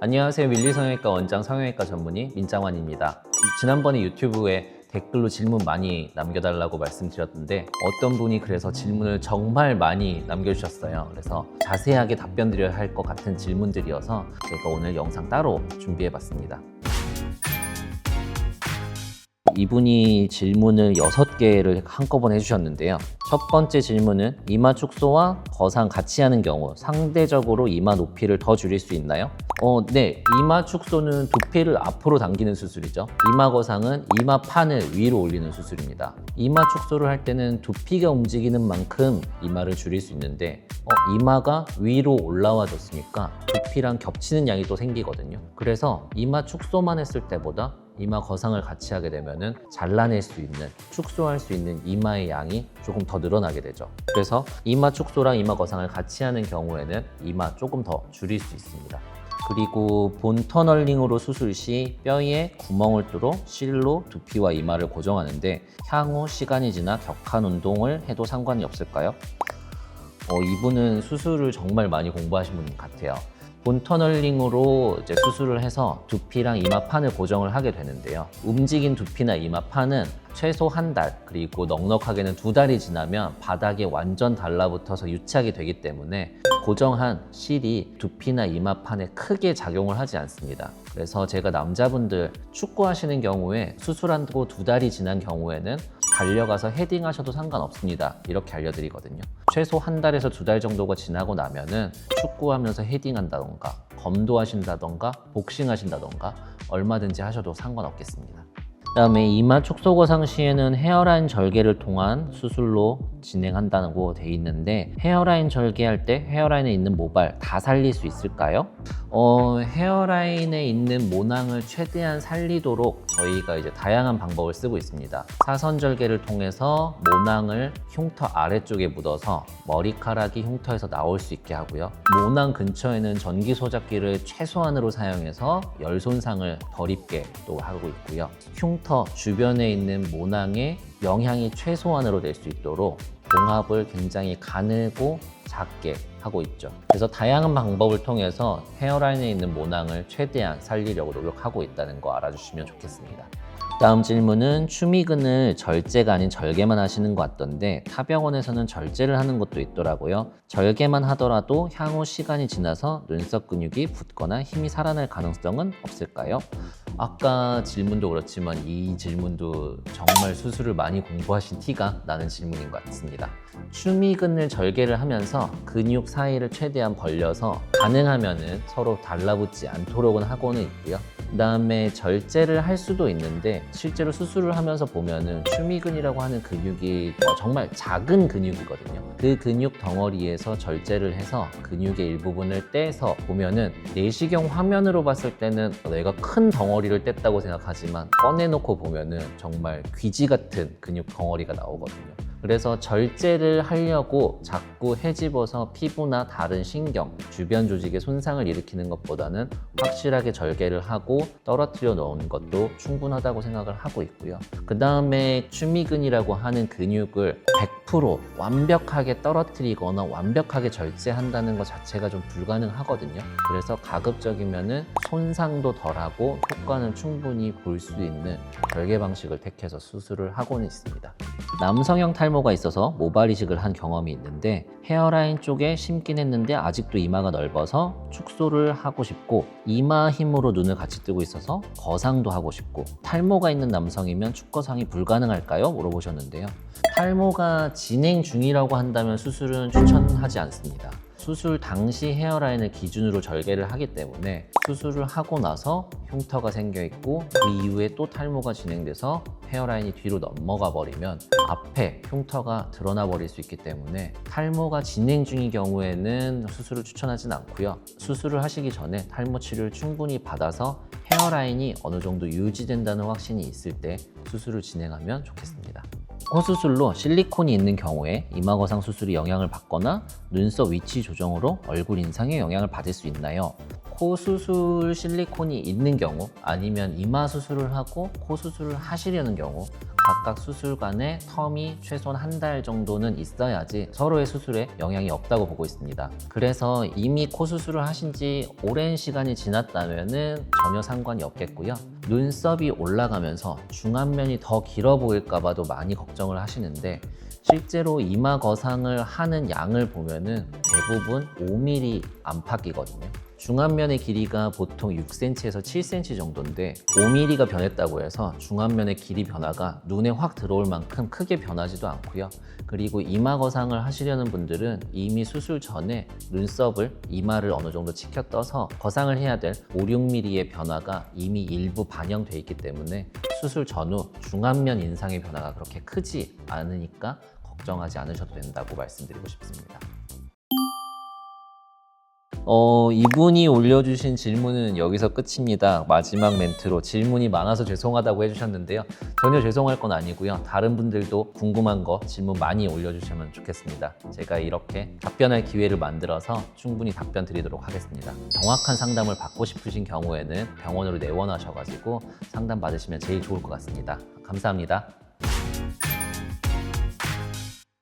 안녕하세요. 밀리성형외과 원장 성형외과 전문의 민장환입니다. 지난번에 유튜브에 댓글로 질문 많이 남겨달라고 말씀드렸는데 어떤 분이 그래서 질문을 정말 많이 남겨주셨어요. 그래서 자세하게 답변 드려야 할 것 같은 질문들이어서 제가 오늘 영상 따로 준비해봤습니다. 이분이 질문을 6개를 한꺼번에 해주셨는데요. 첫 번째 질문은 이마 축소와 거상 같이 하는 경우 상대적으로 이마 높이를 더 줄일 수 있나요? 어, 네. 이마 축소는 두피를 앞으로 당기는 수술이죠. 이마 거상은 이마 판을 위로 올리는 수술입니다. 이마 축소를 할 때는 두피가 움직이는 만큼 이마를 줄일 수 있는데 어, 이마가 위로 올라와줬으니까 두피랑 겹치는 양이 또 생기거든요. 그래서 이마 축소만 했을 때보다 이마 거상을 같이 하게 되면은 잘라낼 수 있는 축소할 수 있는 이마의 양이 조금 더 늘어나게 되죠. 그래서 이마 축소랑 이마 거상을 같이 하는 경우에는 이마 조금 더 줄일 수 있습니다. 그리고 본 터널링으로 수술 시 뼈에 구멍을 뚫어 실로 두피와 이마를 고정하는데 향후 시간이 지나 격한 운동을 해도 상관이 없을까요? 어, 이분은 수술을 정말 많이 공부하신 분 같아요. 본 터널링으로 이제 수술을 해서 두피랑 이마판을 고정을 하게 되는데요. 움직인 두피나 이마판은 최소 한 달, 그리고 넉넉하게는 두 달이 지나면 바닥에 완전 달라붙어서 유착이 되기 때문에 고정한 실이 두피나 이마판에 크게 작용을 하지 않습니다. 그래서 제가 남자분들 축구하시는 경우에 수술하고 두 달이 지난 경우에는 달려가서 헤딩하셔도 상관없습니다. 이렇게 알려드리거든요. 최소 한 달에서 두 달 정도가 지나고 나면은 축구하면서 헤딩한다던가 검도하신다던가 복싱하신다던가 얼마든지 하셔도 상관없겠습니다. 그다음에 이마 축소 거 상 시에는 헤어라인 절개를 통한 수술로 진행한다고 돼 있는데 헤어라인 절개할 때 헤어라인에 있는 모발 다 살릴 수 있을까요? 어, 헤어라인에 있는 모낭을 최대한 살리도록 저희가 이제 다양한 방법을 쓰고 있습니다. 사선 절개를 통해서 모낭을 흉터 아래쪽에 묻어서 머리카락이 흉터에서 나올 수 있게 하고요. 모낭 근처에는 전기 소작기를 최소한으로 사용해서 열 손상을 덜 입게 또 하고 있고요. 흉터 주변에 있는 모낭의 영향이 최소한으로 될 수 있도록 봉합을 굉장히 가늘고 작게 하고 있죠. 그래서 다양한 방법을 통해서 헤어라인에 있는 모낭을 최대한 살리려고 노력하고 있다는 거 알아주시면 좋겠습니다. 다음 질문은 추미근을 절제가 아닌 절개만 하시는 것 같던데 타병원에서는 절제를 하는 것도 있더라고요. 절개만 하더라도 향후 시간이 지나서 눈썹 근육이 붙거나 힘이 살아날 가능성은 없을까요? 아까 질문도 그렇지만 이 질문도 정말 수술을 많이 공부하신 티가 나는 질문인 것 같습니다. 추미근을 절개를 하면서 근육 사이를 최대한 벌려서 가능하면은 서로 달라붙지 않도록은 하고는 있고요. 그 다음에 절제를 할 수도 있는데 실제로 수술을 하면서 보면은 추미근이라고 하는 근육이 어, 정말 작은 근육이거든요. 그 근육 덩어리에서 절제를 해서 근육의 일부분을 떼서 보면은 내시경 화면으로 봤을 때는 내가 큰 덩어리를 뗐다고 생각하지만 꺼내놓고 보면은 정말 귀지 같은 근육 덩어리가 나오거든요. 그래서 절제를 하려고 자꾸 헤집어서 피부나 다른 신경, 주변 조직에 손상을 일으키는 것보다는 확실하게 절개를 하고 떨어뜨려 놓은 것도 충분하다고 생각을 하고 있고요. 그 다음에 추미근이라고 하는 근육을 100% 완벽하게 떨어뜨리거나 완벽하게 절제한다는 것 자체가 좀 불가능하거든요. 그래서 가급적이면은 손상도 덜하고 효과는 충분히 볼 수 있는 절개 방식을 택해서 수술을 하고는 있습니다. 남성형 탈모가 있어서 모발 이식을 한 경험이 있는데 헤어라인 쪽에 심긴 했는데 아직도 이마가 넓어서 축소를 하고 싶고 이마 힘으로 눈을 같이 뜨고 있어서 거상도 하고 싶고 탈모가 있는 남성이면 축거상이 불가능할까요? 물어보셨는데요. 탈모가 진행 중이라고 한다면 수술은 추천하지 않습니다. 수술 당시 헤어라인을 기준으로 절개를 하기 때문에 수술을 하고 나서 흉터가 생겨 있고 그 이후에 또 탈모가 진행돼서 헤어라인이 뒤로 넘어가 버리면 앞에 흉터가 드러나 버릴 수 있기 때문에 탈모가 진행 중인 경우에는 수술을 추천하진 않고요. 수술을 하시기 전에 탈모 치료를 충분히 받아서 헤어라인이 어느 정도 유지된다는 확신이 있을 때 수술을 진행하면 좋겠습니다. 코 수술로 실리콘이 있는 경우에 이마 거상 수술이 영향을 받거나 눈썹 위치 조정으로 얼굴 인상에 영향을 받을 수 있나요? 코 수술 실리콘이 있는 경우 아니면 이마 수술을 하고 코 수술을 하시려는 경우 각각 수술 간의 텀이 최소한 한 달 정도는 있어야지 서로의 수술에 영향이 없다고 보고 있습니다. 그래서 이미 코 수술을 하신 지 오랜 시간이 지났다면은 전혀 상관이 없겠고요. 눈썹이 올라가면서 중안면이 더 길어 보일까봐도 많이 걱정을 하시는데 실제로 이마 거상을 하는 양을 보면은 대부분 5mm 안팎이거든요. 중안면의 길이가 보통 6cm에서 7cm 정도인데 5mm가 변했다고 해서 중안면의 길이 변화가 눈에 확 들어올 만큼 크게 변하지도 않고요. 그리고 이마 거상을 하시려는 분들은 이미 수술 전에 눈썹을 이마를 어느 정도 치켜 떠서 거상을 해야 될 5, 6mm의 변화가 이미 일부 반영돼 있기 때문에 수술 전후 중안면 인상의 변화가 그렇게 크지 않으니까 걱정하지 않으셔도 된다고 말씀드리고 싶습니다. 어, 이분이 올려주신 질문은 여기서 끝입니다. 마지막 멘트로 질문이 많아서 죄송하다고 해주셨는데요. 전혀 죄송할 건 아니고요. 다른 분들도 궁금한 거 질문 많이 올려주시면 좋겠습니다. 제가 이렇게 답변할 기회를 만들어서 충분히 답변 드리도록 하겠습니다. 정확한 상담을 받고 싶으신 경우에는 병원으로 내원하셔가지고 상담 받으시면 제일 좋을 것 같습니다. 감사합니다.